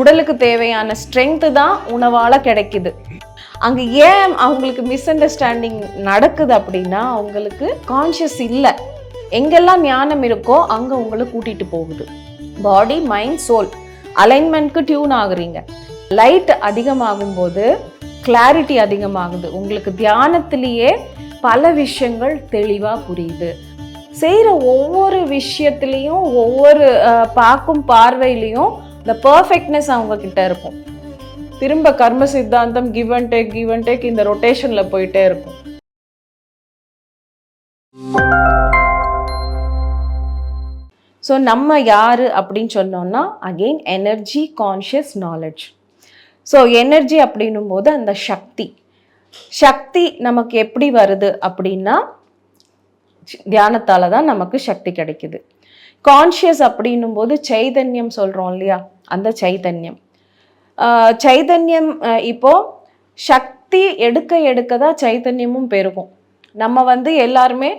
உடலுக்கு தேவையான ஸ்ட்ரென்த்து தான் உணவால் கிடைக்குது. அங்கே ஏன் அவங்களுக்கு மிஸ் அண்டர்ஸ்டாண்டிங் நடக்குது அப்படின்னா அவங்களுக்கு கான்ஷியஸ் இல்லை. எங்கெல்லாம் ஞானம் இருக்கோ அங்கே உங்களை கூட்டிகிட்டு போகுது. பாடி மைண்ட் சோல் அலைன்மெண்ட்க்கு டியூன் ஆகுறீங்க. லைட் அதிகமாகும் போது கிளாரிட்டி அதிகமாகுது. உங்களுக்கு தியானத்திலேயே பல விஷயங்கள் தெளிவாக புரியுது. செய்கிற ஒவ்வொரு விஷயத்துலேயும் ஒவ்வொரு பார்க்கும் பார்வையிலையும் இந்த பர்ஃபெக்ட்னஸ் அவங்க கிட்ட இருக்கும். திரும்ப கர்ம சித்தாந்தம் give and take give and take இந்த ரொட்டேஷனில் போயிட்டே இருக்கும். ஸோ நம்ம யார் அப்படின்னு சொன்னோம்னா again energy conscious knowledge so energy அப்படின்னும் போது அந்த சக்தி. சக்தி நமக்கு எப்படி வருது அப்படின்னா தியானத்தால் தான் நமக்கு சக்தி கிடைக்குது. கான்ஷியஸ் அப்படின்னும் போது சைதன்யம் சொல்கிறோம் இல்லையா? அந்த சைதன்யம். சைதன்யம் இப்போது சக்தி எடுக்க எடுக்க தான் சைதன்யமும் பெருகும். நம்ம வந்து எல்லாருமே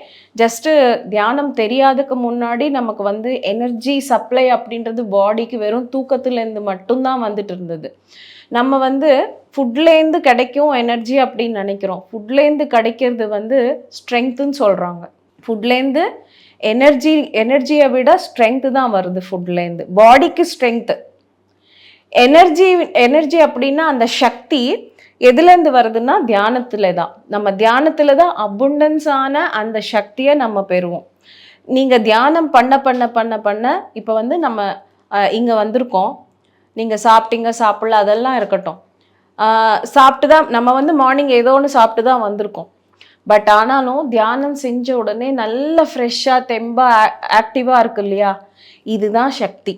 ஜஸ்ட்டு தியானம் தெரியாததுக்கு முன்னாடி நமக்கு வந்து எனர்ஜி சப்ளை அப்படின்றது பாடிக்கு வெறும் தூக்கத்துலேருந்து மட்டும்தான் வந்துட்டு இருந்தது. நம்ம வந்து ஃபுட்லேருந்து கிடைக்கும் எனர்ஜி அப்படின்னு நினைக்கிறோம். ஃபுட்லேருந்து கிடைக்கிறது வந்து ஸ்ட்ரென்த்துன்னு சொல்கிறாங்க ஃபுட்லேருந்து எனர்ஜி எனர்ஜியை விட ஸ்ட்ரென்த்து தான் வருது ஃபுட்லேருந்து பாடிக்கு ஸ்ட்ரென்த்து எனர்ஜி எனர்ஜி அப்படின்னா அந்த சக்தி எதுலேருந்து வருதுன்னா தியானத்தில் தான். நம்ம தியானத்தில் தான் அபுண்டன்ஸான அந்த சக்தியை நம்ம பெறுவோம். நீங்கள் தியானம் பண்ண பண்ண பண்ண பண்ண இப்போ வந்து நம்ம இங்கே வந்திருக்கோம். நீங்கள் சாப்பிட்டீங்க சாப்பிடல அதெல்லாம் இருக்கட்டும். சாப்பிட்டு தான் நம்ம வந்து மார்னிங் ஏதோ ஒன்று சாப்பிட்டு தான் வந்திருக்கோம். பட் ஆனாலும் தியானம் செஞ்ச உடனே நல்ல ஃப்ரெஷ்ஷாக தெம்பாக ஆக்டிவாக இருக்கு இல்லையா? இதுதான் சக்தி.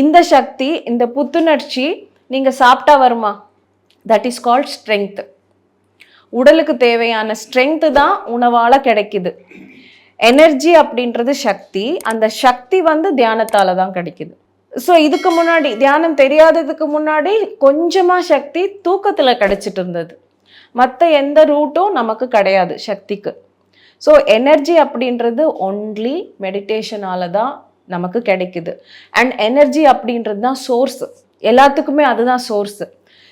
இந்த சக்தி இந்த புத்துணர்ச்சி நீங்கள் சாப்பிட்டா வருமா? தட் இஸ் கால்ட் ஸ்ட்ரென்த்து உடலுக்கு தேவையான ஸ்ட்ரென்த்து தான் உணவால் கிடைக்குது. எனர்ஜி அப்படின்றது சக்தி. அந்த சக்தி வந்து தியானத்தால் தான் கிடைக்குது. ஸோ இதுக்கு முன்னாடி தியானம் தெரியாததுக்கு முன்னாடி கொஞ்சமாக சக்தி தூக்கத்தில் கிடைச்சிட்டு இருந்தது. மற்ற எந்த ரூட்டும் நமக்கு கிடையாது சக்திக்கு. ஸோ எனர்ஜி அப்படின்றது ஒன்லி மெடிடேஷனால தான் நமக்கு கிடைக்குது. அண்ட் எனர்ஜி அப்படின்றது தான் சோர்ஸ் எல்லாத்துக்குமே அதுதான் source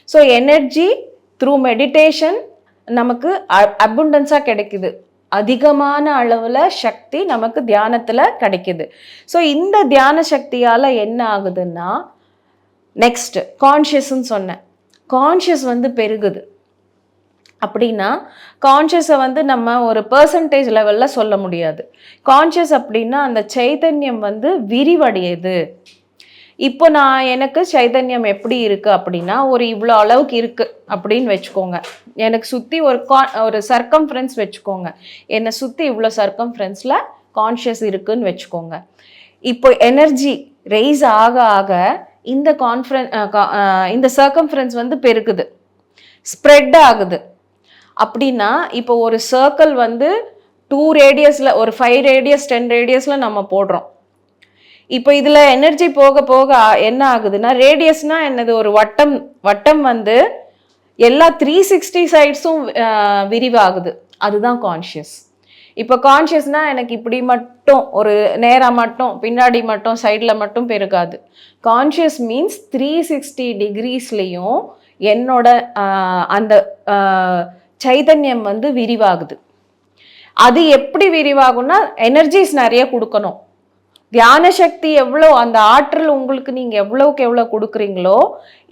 so energy through meditation நமக்கு அபுண்டன்ஸாக கிடைக்குது. அதிகமான அளவில் சக்தி நமக்கு தியானத்தில் கிடைக்குது. ஸோ இந்த தியான சக்தியால் என்ன ஆகுதுன்னா நெக்ஸ்ட் கான்ஷியஸ்ன்னு சொன்னேன். கான்ஷியஸ் வந்து பெருகுது. அப்படின்னா கான்ஷியஸை வந்து நம்ம ஒரு பர்சன்டேஜ் லெவலில் சொல்ல முடியாது. கான்ஷியஸ் அப்படின்னா அந்த சைதன்யம் வந்து விரிவடையுது. இப்போ நான் எனக்கு சைதன்யம் எப்படி இருக்குது அப்படின்னா ஒரு இவ்வளோ அளவுக்கு இருக்குது அப்படின்னு வச்சுக்கோங்க. எனக்கு சுற்றி ஒரு கா ஒரு சர்க்கம்ஃபரன்ஸ் வச்சுக்கோங்க. என்னை சுற்றி இவ்வளோ சர்க்கம்ஃபரன்ஸில் கான்ஷியஸ் இருக்குதுன்னு வச்சுக்கோங்க. இப்போ எனர்ஜி ரைஸ் ஆக ஆக இந்த கான்ஃபரன் இந்த சர்க்கம்ஃபரன்ஸ் வந்து பெருக்குது ஸ்ப்ரெட் ஆகுது. அப்படின்னா இப்போ ஒரு சர்க்கிள் வந்து டூ ரேடியஸில் ஒரு ஃபைவ் ரேடியஸ் டென் ரேடியஸில் நம்ம போடுறோம். இப்போ இதில் எனர்ஜி போக போக என்ன ஆகுதுன்னா ரேடியஸ்னால் என்னது? ஒரு வட்டம் வட்டம் வந்து எல்லா த்ரீ சிக்ஸ்டி சைட்ஸும் விரிவாகுது. அதுதான் கான்ஷியஸ் இப்போ கான்ஷியஸ்னால் எனக்கு இப்படி மட்டும் ஒரு நேராக மட்டும் பின்னாடி மட்டும் சைடில் மட்டும் பெருகாது. கான்ஷியஸ் மீன்ஸ் த்ரீ சிக்ஸ்டி டிகிரிஸ்லேயும் என்னோட அந்த சைதன்யம் வந்து விரிவாகுது. அது எப்படி விரிவாகும்னா எனர்ஜிஸ் நிறைய கொடுக்கணும். தியான சக்தி எவ்வளோ அந்த ஆற்றல் உங்களுக்கு நீங்கள் எவ்வளோக்கு எவ்வளோ கொடுக்குறீங்களோ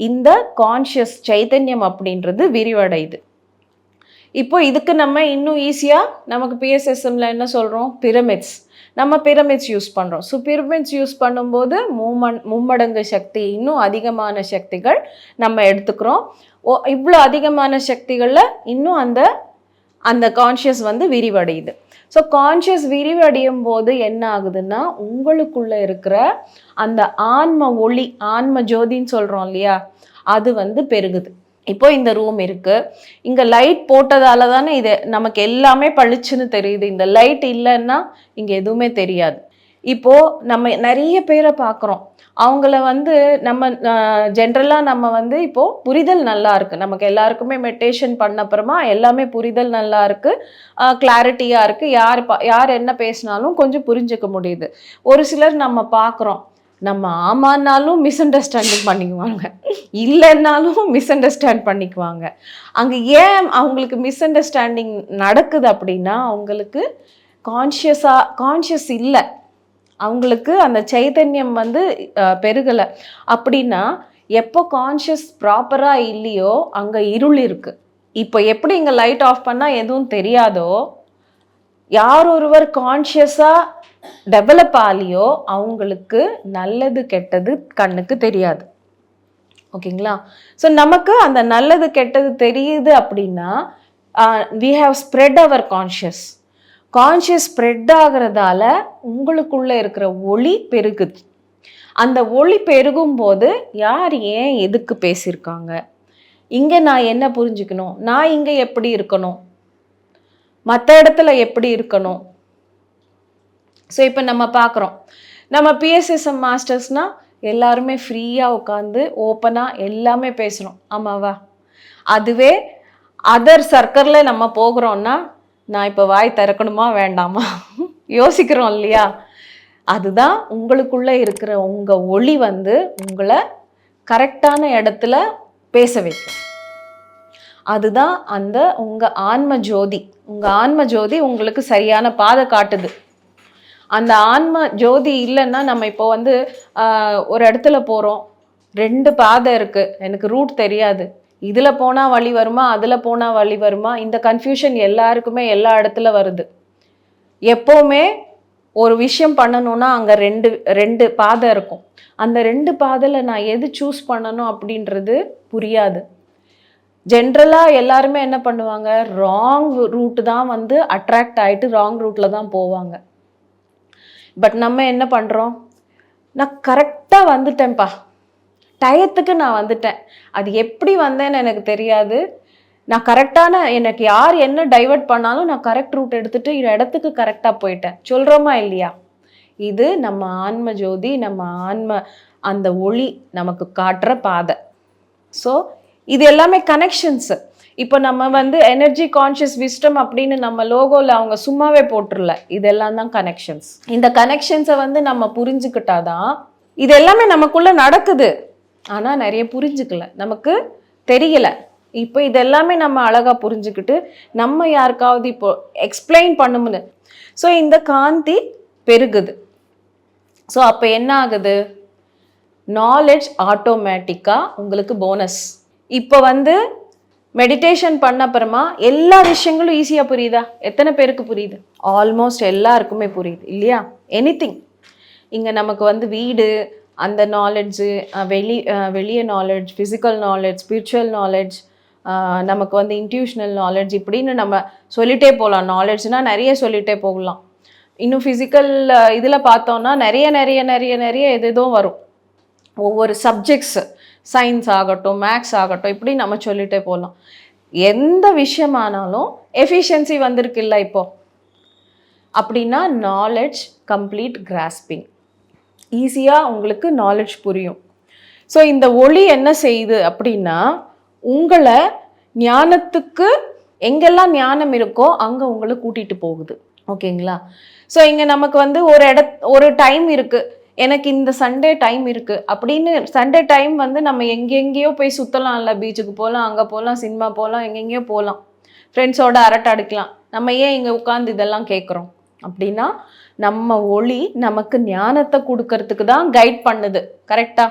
இந்த கான்ஷியஸ் சைதன்யம் அப்படின்றது விரிவடையுது. இப்போ இதுக்கு நம்ம இன்னும் ஈஸியாக நமக்கு பிஎஸ்எஸ்எம்ல என்ன சொல்கிறோம் பிரமிட்ஸ் நம்ம பிரமிட்ஸ் யூஸ் பண்ணுறோம் ஸோ பிரமிட்ஸ் யூஸ் பண்ணும்போது மூமன் மும்மடங்கு சக்தி இன்னும் அதிகமான சக்திகள் நம்ம எடுத்துக்கிறோம். ஓ இவ்வளோ அதிகமான சக்திகளில் இன்னும் அந்த அந்த கான்ஷியஸ் வந்து விரிவடையுது. ஸோ கான்ஷியஸ் விரிவடையும் போது என்ன ஆகுதுன்னா உங்களுக்குள்ளே இருக்கிற அந்த ஆன்ம ஒளி ஆன்ம ஜோதின்னு சொல்கிறோம் இல்லையா அது வந்து பெருகுது. இப்போ இந்த ரூம் இருக்குது இங்கே லைட் போட்டதால தானே இது நமக்கு எல்லாமே பளிச்சுன்னு தெரியுது. இந்த லைட் இல்லைன்னா இங்கே எதுவுமே தெரியாது. இப்போது நம்ம நிறைய பேரை பார்க்குறோம். அவங்கள வந்து நம்ம ஜென்ரலாக நம்ம வந்து இப்போது புரிதல் நல்லா இருக்குது நமக்கு எல்லாருக்குமே மெடிடேஷன் பண்ண அப்புறமா எல்லாமே புரிதல் நல்லா இருக்குது கிளாரிட்டியாக இருக்குது யார் பா யார் என்ன பேசினாலும் கொஞ்சம் புரிஞ்சுக்க முடியுது. ஒரு சிலர் நம்ம பார்க்குறோம் நம்ம ஆமான்னாலும் மிஸ் அண்டர்ஸ்டாண்டிங் பண்ணிக்குவாங்க. இல்லைன்னாலும் மிஸ் அண்டர்ஸ்டாண்ட் பண்ணிக்குவாங்க. அங்கே ஏன் அவங்களுக்கு மிஸ் அண்டர்ஸ்டாண்டிங் நடக்குது அப்படின்னா அவங்களுக்கு கான்ஷியஸாக கான்ஷியஸ் இல்லை. அவங்களுக்கு அந்த சைதன்யம் வந்து பெருகலை. அப்படின்னா எப்போ கான்ஷியஸ் ப்ராப்பராக இல்லையோ அங்கே இருள் இருக்குது இப்போ எப்படி இங்கே லைட் ஆஃப் பண்ணால் எதுவும் தெரியாதோ யார் ஒருவர் கான்ஷியஸாக டெவலப் ஆலியோ அவங்களுக்கு நல்லது கெட்டது கண்ணுக்கு தெரியாது. ஓகேங்களா? ஸோ நமக்கு அந்த நல்லது கெட்டது தெரியுது அப்படின்னா we have spread our conscious conscious spread ஆகிறதால உங்களுக்குள்ளே இருக்கிற ஒளி பெருகுது. அந்த ஒளி பெருகும் போது யார் ஏன் எதுக்கு பேசியிருக்காங்க? இங்கே நான் என்ன புரிஞ்சுக்கணும்? நான் இங்கே எப்படி இருக்கணும்? மற்ற இடத்துல எப்படி இருக்கணும்? ஸோ இப்போ நம்ம பார்க்குறோம். நம்ம பிஎஸ்எஸ்எம் மாஸ்டர்ஸ்னால் எல்லாருமே ஃப்ரீயாக உட்காந்து ஓப்பனாக எல்லாமே பேசுகிறோம் ஆமாவா? அதுவே அதர் சர்க்கரில் நம்ம போகிறோன்னா நான் இப்போ வாய் திறக்கணுமா வேண்டாமா? யோசிக்கிறோம் இல்லையா? அதுதான் உங்களுக்குள்ளே இருக்கிற உங்கள் ஒளி வந்து உங்களை கரெக்டான இடத்துல பேச வைக்கும். அதுதான் அந்த உங்கள் ஆன்ம ஜோதி. உங்கள் ஆன்ம ஜோதி உங்களுக்கு சரியான பாதை காட்டுது. அந்த ஆன்ம ஜோதி இல்லைன்னா நம்ம இப்போ வந்து ஒரு இடத்துல போகிறோம் ரெண்டு பாதை இருக்குது எனக்கு ரூட் தெரியாது. இதில் போனால் வழி வருமா அதில் போனால் வழி வருமா? இந்த கன்ஃபியூஷன் எல்லாருக்குமே எல்லா இடத்துல வருது. எப்போவுமே ஒரு விஷயம் பண்ணணும்னா அங்கே ரெண்டு ரெண்டு பாதை இருக்கும். அந்த ரெண்டு பாதையில் நான் எது சூஸ் பண்ணணும் அப்படின்றது புரியாது. ஜென்ரலாக எல்லாருமே என்ன பண்ணுவாங்க? ராங் ரூட்டு தான் வந்து அட்ராக்ட் ஆகிட்டு ராங் ரூட்டில் தான் போவாங்க. பட் நம்ம என்ன பண்ணுறோம் நான் கரெக்டாக வந்துட்டேன்ப்பா டயத்துக்கு நான் வந்துட்டேன். அது எப்படி வந்தேன்னு எனக்கு தெரியாது. நான் கரெக்டான எனக்கு யார் என்ன டைவெர்ட் பண்ணாலும் நான் கரெக்ட் ரூட் எடுத்துகிட்டு இடத்துக்கு கரெக்டாக போயிட்டேன். சொல்கிறோமா இல்லையா? இது நம்ம ஆன்ம ஜோதி நம்ம ஆன்ம அந்த ஒளி நமக்கு காட்டுற பாதை. ஸோ இது எல்லாமே கனெக்ஷன்ஸு இப்போ நம்ம வந்து எனர்ஜி கான்ஷியஸ் விஸ்டம் அப்படின்னு நம்ம லோகோவில் அவங்க சும்மாவே போட்டுருல இதெல்லாம் தான் கனெக்ஷன்ஸ் இந்த கனெக்ஷன்ஸை வந்து நம்ம புரிஞ்சுக்கிட்டாதான் இது எல்லாமே நமக்குள்ளே நடக்குது. ஆனால் நிறைய புரிஞ்சுக்கல. நமக்கு தெரியலை. இப்போ இதெல்லாமே நம்ம அழகாக புரிஞ்சுக்கிட்டு நம்ம யாருக்காவது இப்போ எக்ஸ்பிளைன் பண்ணும்னு. ஸோ இந்த காந்தி பெருகுது. ஸோ அப்போ என்ன ஆகுது? நாலேஜ் ஆட்டோமேட்டிக்காக உங்களுக்கு போனஸ் இப்போ வந்து மெடிடேஷன் பண்ண அப்புறமா எல்லா விஷயங்களும் ஈஸியாக புரியுதா? எத்தனை பேருக்கு புரியுது? ஆல்மோஸ்ட் எல்லாருக்குமே புரியுது இல்லையா? எனி திங் இங்கே நமக்கு வந்து வீடு அந்த நாலெட்ஜு வெளி வெளிய knowledge physical knowledge spiritual knowledge நமக்கு வந்து இன்ட்யூஷனல் நாலெட்ஜ் இப்படின்னு நம்ம சொல்லிட்டே போகலாம். நாலெட்ஜ்னால் நிறைய சொல்லிகிட்டே போகலாம். இன்னும் ஃபிசிக்கல் இதில் பார்த்தோன்னா நிறைய நிறைய நிறைய நிறைய எது எதுவும் வரும். ஒவ்வொரு சப்ஜெக்ட்ஸு சயின்ஸ் ஆகட்டும் மேக்ஸ் ஆகட்டும் இப்படி நம்ம சொல்லிட்டே போகலாம். எந்த விஷயமானாலும் எஃபிஷியன்சி வந்திருக்கு இல்லை இப்போ. அப்படின்னா நாலெட்ஜ் கம்ப்ளீட் கிராஸ்பிங் ஈஸியாக உங்களுக்கு நாலெட்ஜ் புரியும். ஸோ இந்த ஒளி என்ன செய்யுது அப்படின்னா உங்களை ஞானத்துக்கு எங்கெல்லாம் ஞானம் இருக்கோ அங்கே உங்களை கூட்டிகிட்டு போகுது. ஓகேங்களா? ஸோ இங்கே நமக்கு வந்து ஒரு இட ஒரு டைம் இருக்குது எனக்கு இந்த சண்டே டைம் இருக்குது அப்படின்னு சண்டே டைம் வந்து நம்ம எங்கெங்கேயோ போய் சுற்றலாம்ல பீச்சுக்கு போகலாம் அங்கே போகலாம் சினிமா போகலாம் எங்கெங்கேயோ போகலாம் ஃப்ரெண்ட்ஸோட அரட்டை அடிக்கலாம். நம்ம ஏன் இங்கே உட்காந்து இதெல்லாம் கேட்குறோம் அப்படின்னா நம்ம ஒளி நமக்கு ஞானத்தை கொடுக்கறதுக்கு தான் கைட் பண்ணுது. கரெக்டாக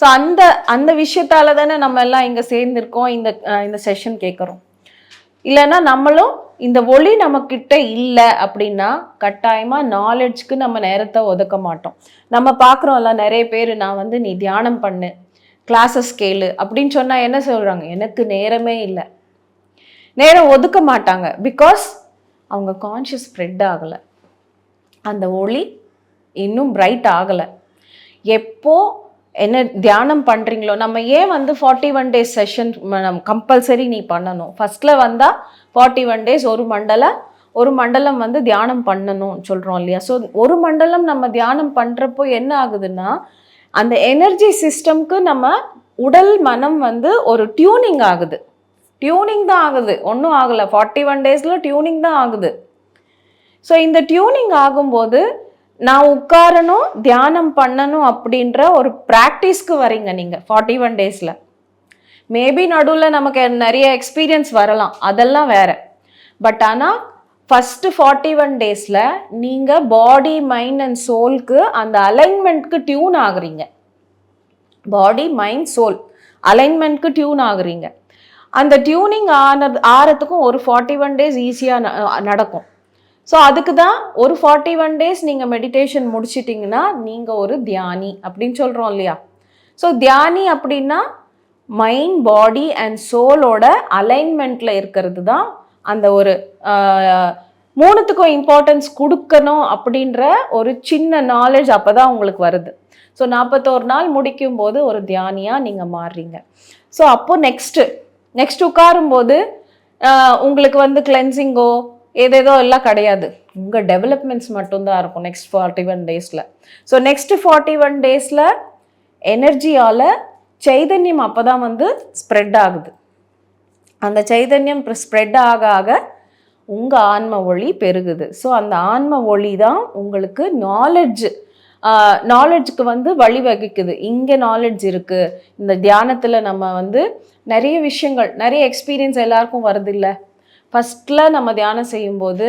ஸோ அந்த அந்த விஷயத்தால தானே நம்ம எல்லாம் இங்கே சேர்ந்துருக்கோம். இந்த இந்த செஷன் கேட்குறோம் இல்லைன்னா நம்மளும் இந்த ஒளி நம்மக்கிட்ட இல்லை அப்படின்னா கட்டாயமாக நாலெட்ஜ்க்கு நம்ம நேரத்தை ஒதுக்க மாட்டோம். நம்ம பார்க்குறோம்ல நிறைய பேர் நான் வந்து நீ தியானம் பண்ணு கிளாஸஸ் கேளு அப்படின்னு சொன்னால் என்ன சொல்கிறாங்க எனக்கு நேரமே இல்லை. நேரம் ஒதுக்க மாட்டாங்க. பிகாஸ் அவங்க கான்ஷியஸ் ஸ்ப்ரெட் ஆகலை. அந்த ஒளி இன்னும் பிரைட் ஆகலை. எப்போ என்ன தியானம் பண்ணுறீங்களோ நம்ம ஏன் வந்து forty one days session compulsory நீ பண்ணணும்? ஃபஸ்ட்டில் வந்தால் ஃபார்ட்டி ஒன் டேஸ் ஒரு மண்டல ஒரு மண்டலம் வந்து தியானம் பண்ணணும்னு சொல்கிறோம் இல்லையா? ஸோ ஒரு மண்டலம் நம்ம தியானம் பண்ணுறப்போ என்ன ஆகுதுன்னா அந்த எனர்ஜி சிஸ்டம்க்கு நம்ம உடல் மனம் வந்து ஒரு டியூனிங் ஆகுது. டியூனிங் தான் ஆகுது. ஒன்றும் ஆகலை. ஃபார்ட்டி ஒன் டேஸில் டியூனிங் தான் ஆகுது. ஸோ இந்த டியூனிங் ஆகும்போது நான் உட்காரணும் தியானம் பண்ணணும் அப்படின்ற ஒரு ப்ராக்டிஸ்க்கு வரீங்க நீங்கள் ஃபார்ட்டி ஒன் டேஸில் மேபி நடுவில் நமக்கு நிறைய எக்ஸ்பீரியன்ஸ் வரலாம் அதெல்லாம் வேற. பட் ஆனால் ஃபஸ்ட்டு ஃபார்ட்டி ஒன் டேஸில் நீங்கள் பாடி மைண்ட் அண்ட் சோல்க்கு அந்த அலைன்மெண்ட்க்கு டியூன் ஆகுறீங்க. பாடி மைண்ட் சோல் அலைன்மெண்ட்க்கு டியூன் ஆகுறீங்க. அந்த டியூனிங் ஆனது ஆறத்துக்கும் ஒரு ஃபார்ட்டி ஒன் டேஸ் ஈஸியாக நடக்கும். ஸோ அதுக்கு தான் ஒரு ஃபார்ட்டி ஒன் டேஸ் நீங்கள் மெடிடேஷன் முடிச்சிட்டிங்கன்னா நீங்கள் ஒரு தியானி அப்படின்னு சொல்கிறோம் இல்லையா? ஸோ தியானி அப்படின்னா மைண்ட் பாடி அண்ட் சோலோட அலைன்மெண்ட்டில் இருக்கிறது தான் அந்த ஒரு மூணுத்துக்கும் இம்பார்ட்டன்ஸ் கொடுக்கணும் அப்படின்ற ஒரு சின்ன நாலேஜ் அப்போ தான் உங்களுக்கு வருது. ஸோ நாற்பத்தோரு நாள் முடிக்கும் போது ஒரு தியானியாக நீங்கள் மாறுறீங்க. ஸோ அப்போது நெக்ஸ்ட்டு நெக்ஸ்ட் உட்காரும்போது உங்களுக்கு வந்து கிளென்சிங்கோ ஏதேதோ எல்லாம் கிடையாது. உங்கள் டெவலப்மெண்ட்ஸ் மட்டும்தான் இருக்கும் நெக்ஸ்ட் ஃபார்ட்டி ஒன் டேஸில் ஸோ நெக்ஸ்ட் ஃபார்ட்டி ஒன் டேஸில் எனர்ஜியால் சைதன்யம் அப்போ தான் வந்து ஸ்ப்ரெட் ஆகுது. அந்த சைதன்யம் ஸ்ப்ரெட் ஆக ஆக உங்கள் ஆன்ம ஒளி பெருகுது. ஸோ அந்த ஆன்ம ஒளி தான் உங்களுக்கு நாலெட்ஜ் நாலெட்ஜுக்கு வந்து வழிவகுக்குது. இங்கே நாலெட்ஜ் இருக்குது இந்த தியானத்தில் நம்ம வந்து நிறைய விஷயங்கள் நிறைய எக்ஸ்பீரியன்ஸ் எல்லாருக்கும் வருது இல்லை? ஃபஸ்ட்டில் நம்ம தியானம் செய்யும்போது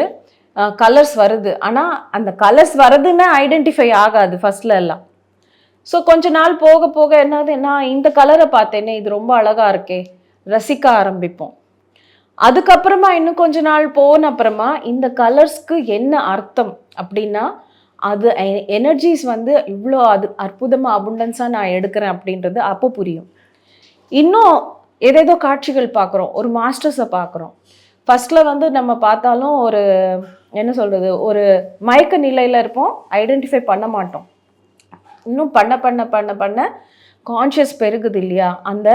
கலர்ஸ் வருது. ஆனால் அந்த கலர்ஸ் வருதுன்னு ஐடென்டிஃபை ஆகாது ஃபஸ்ட்டில் எல்லாம். ஸோ கொஞ்ச நாள் போக போக என்னது நான் இந்த கலரை பார்த்தேனே இது ரொம்ப அழகாக இருக்கே. ரசிக்க ஆரம்பிப்போம். அதுக்கப்புறமா இன்னும் கொஞ்ச நாள் போன அப்புறமா இந்த கலர்ஸ்க்கு என்ன அர்த்தம் அப்படின்னா அது எனர்ஜிஸ் வந்து இவ்வளோ அது அற்புதமாக அபுண்டன்ஸாக நான் எடுக்கிறேன் அப்படின்றது அப்போ புரியும். இன்னும் ஏதேதோ காட்சிகள் பார்க்குறோம். ஒரு மாஸ்டர்ஸை பார்க்குறோம். ஃபஸ்ட்டில் வந்து நம்ம பார்த்தாலும் ஒரு என்ன சொல்கிறது ஒரு மயக்க நிலையில் இருப்போம். ஐடென்டிஃபை பண்ண மாட்டோம். இன்னும் பண்ண பண்ண பண்ண பண்ண கான்ஷியஸ் பெருகுது இல்லையா? அந்த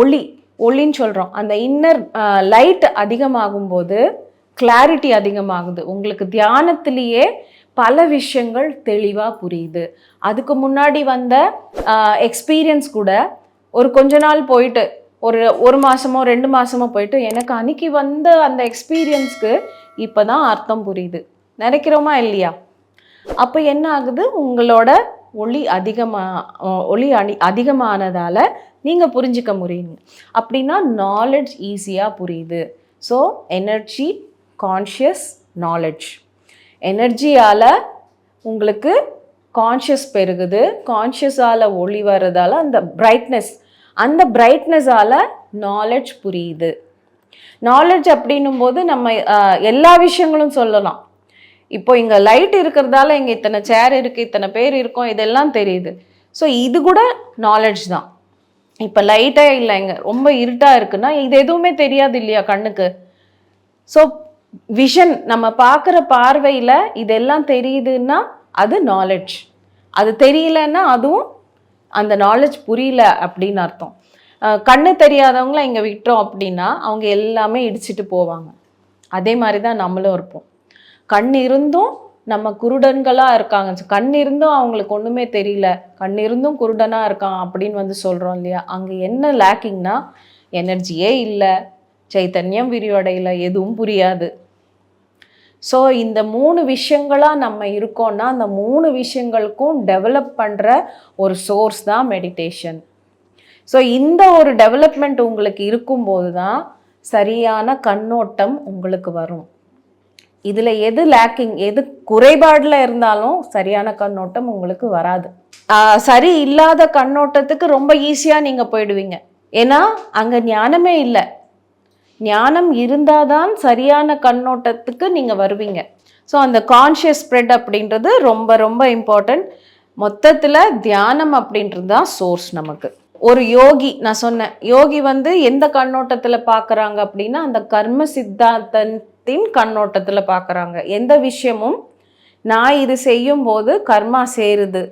ஒளி ஒளின்னு சொல்கிறோம் அந்த இன்னர் லைட் அதிகமாகும்போது கிளாரிட்டி அதிகமாகுது. உங்களுக்கு தியானத்திலேயே பல விஷயங்கள் தெளிவாக புரியுது. அதுக்கு முன்னாடி வந்த எக்ஸ்பீரியன்ஸ் கூட ஒரு கொஞ்ச நாள் போயிட்டு ஒரு ஒரு மாதமோ ரெண்டு மாதமோ போயிட்டு எனக்கு அன்னைக்கு வந்த அந்த எக்ஸ்பீரியன்ஸ்க்கு இப்போ தான் அர்த்தம் புரியுது. நினைக்கிறோமா இல்லையா? அப்போ என்ன ஆகுது? உங்களோட ஒளி அதிகமாக ஒளி அணி அதிகமானதால் நீங்கள் புரிஞ்சிக்க முடியுங்க. அப்படின்னா நாலெட்ஜ் ஈஸியாக புரியுது. ஸோ எனர்ஜி கான்ஷியஸ் நாலெட்ஜ் எனர்ஜியால் உங்களுக்கு கான்ஷியஸ் பெருகுது. கான்ஷியஸால் ஒளி வர்றதால அந்த பிரைட்னஸ் அந்த பிரைட்னஸால் நாலெட்ஜ் புரியுது. நாலெட்ஜ் அப்படின்னும் போது நம்ம எல்லா விஷயங்களும் சொல்லலாம். இப்போ இங்கே லைட் இருக்கிறதால இங்கே இத்தனை சேர் இருக்குது இத்தனை பேர் இருக்கோம் இதெல்லாம் தெரியுது. ஸோ இது கூட நாலெட்ஜ் தான். இப்போ லைட்டே இல்லை இங்கே ரொம்ப இருட்டாக இருக்குன்னா இது எதுவுமே தெரியாது இல்லையா கண்ணுக்கு? ஸோ விஷன் நம்ம பார்க்குற பார்வையில் இதெல்லாம் தெரியுதுன்னா அது நாலெட்ஜ் அது தெரியலன்னா அதுவும் அந்த நாலேஜ் புரியல அப்படின்னு அர்த்தம். கண்ணு தெரியாதவங்கள இங்கே விட்டோம் அப்படின்னா அவங்க எல்லாமே இடிச்சிட்டு போவாங்க. அதே மாதிரி தான் நம்மளும் இருப்போம். கண் இருந்தும் நம்ம குருடன்களாக இருக்காங்க. கண் இருந்தும் அவங்களுக்கு ஒன்றுமே தெரியல. கண் இருந்தும் குருடனாக இருக்கான் அப்படின்னு வந்து சொல்கிறோம் இல்லையா? அங்கே என்ன லேக்கிங்னா எனர்ஜியே இல்லை. சைத்தன்யம் விரிவடையில. எதுவும் புரியாது. ஸோ இந்த மூணு விஷயங்களாக நம்ம இருக்கோம்னா அந்த மூணு விஷயங்களுக்கும் டெவலப் பண்ணுற ஒரு சோர்ஸ் தான் மெடிடேஷன் ஸோ இந்த ஒரு டெவலப்மெண்ட் உங்களுக்கு இருக்கும்போது தான் சரியான கண்ணோட்டம் உங்களுக்கு வரும். இதில் எது லேக்கிங் எது குறைபாடில் இருந்தாலும் சரியான கண்ணோட்டம் உங்களுக்கு வராது. சரி இல்லாத கண்ணோட்டத்துக்கு ரொம்ப ஈஸியாக நீங்கள் போயிடுவீங்க. ஏன்னா அங்கே ஞானமே இல்லை. ஞானம் இருந்தாதான் சரியான கண்ணோட்டத்துக்கு நீங்கள் வருவீங்க. ஸோ அந்த கான்ஷியஸ் ஸ்ப்ரெட் அப்படின்றது ரொம்ப ரொம்ப இம்பார்ட்டன்ட் மொத்தத்தில் தியானம் அப்படின்றது தான் சோர்ஸ் நமக்கு. ஒரு யோகி நான் சொன்னேன் யோகி வந்து எந்த கண்ணோட்டத்தில் பார்க்குறாங்க அப்படின்னா அந்த கர்ம சித்தாந்தத்தின் கண்ணோட்டத்தில் பார்க்குறாங்க. எந்த விஷயமும் நான் இது செய்யும்போது கர்மா சேருது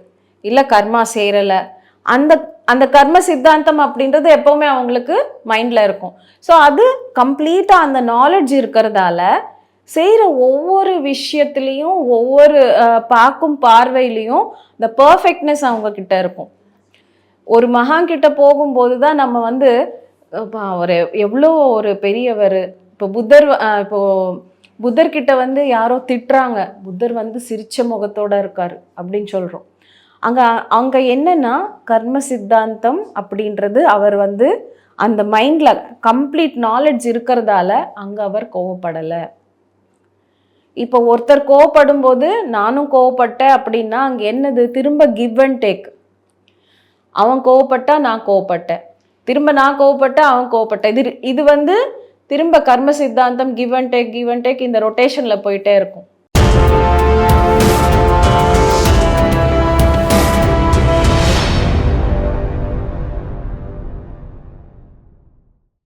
இல்லை கர்மா சேரலை அந்த அந்த கர்ம சித்தாந்தம் அப்படின்றது எப்போவுமே அவங்களுக்கு மைண்டில் இருக்கும். ஸோ அது கம்ப்ளீட்டாக அந்த நாலேஜ் இருக்கிறதால செய்கிற ஒவ்வொரு விஷயத்துலேயும் ஒவ்வொரு பார்க்கும் பார்வையிலையும் இந்த பர்ஃபெக்ட்னஸ் அவங்கக்கிட்ட இருக்கும். ஒரு மகான் கிட்ட போகும்போது தான் நம்ம வந்து ஒரு எவ்வளோ ஒரு பெரியவர். இப்போ புத்தர் இப்போ புத்தர்கிட்ட வந்து யாரோ திட்டுறாங்க. புத்தர் வந்து சிரிச்ச முகத்தோட இருக்கார் அப்படின்னு சொல்கிறோம் அங்கே அங்கே என்னென்னா கர்ம சித்தாந்தம் அப்படின்றது அவர் வந்து அந்த மைண்டில் கம்ப்ளீட் நாலெட்ஜ் இருக்கிறதால அங்கே அவர் கோவப்படலை. இப்போ ஒருத்தர் கோவப்படும் போது நானும் கோவப்பட்டேன் அப்படின்னா அங்கே என்னது? திரும்ப கிவ் அண்ட் டேக் அவன் கோவப்பட்டா நான் கோவப்பட்டேன். திரும்ப நான் கோவப்பட்டா அவன் கோவப்பட்டேன். இது இது வந்து திரும்ப கர்ம சித்தாந்தம் give and take give and take இந்த ரொட்டேஷனில் போயிட்டே இருக்கும்.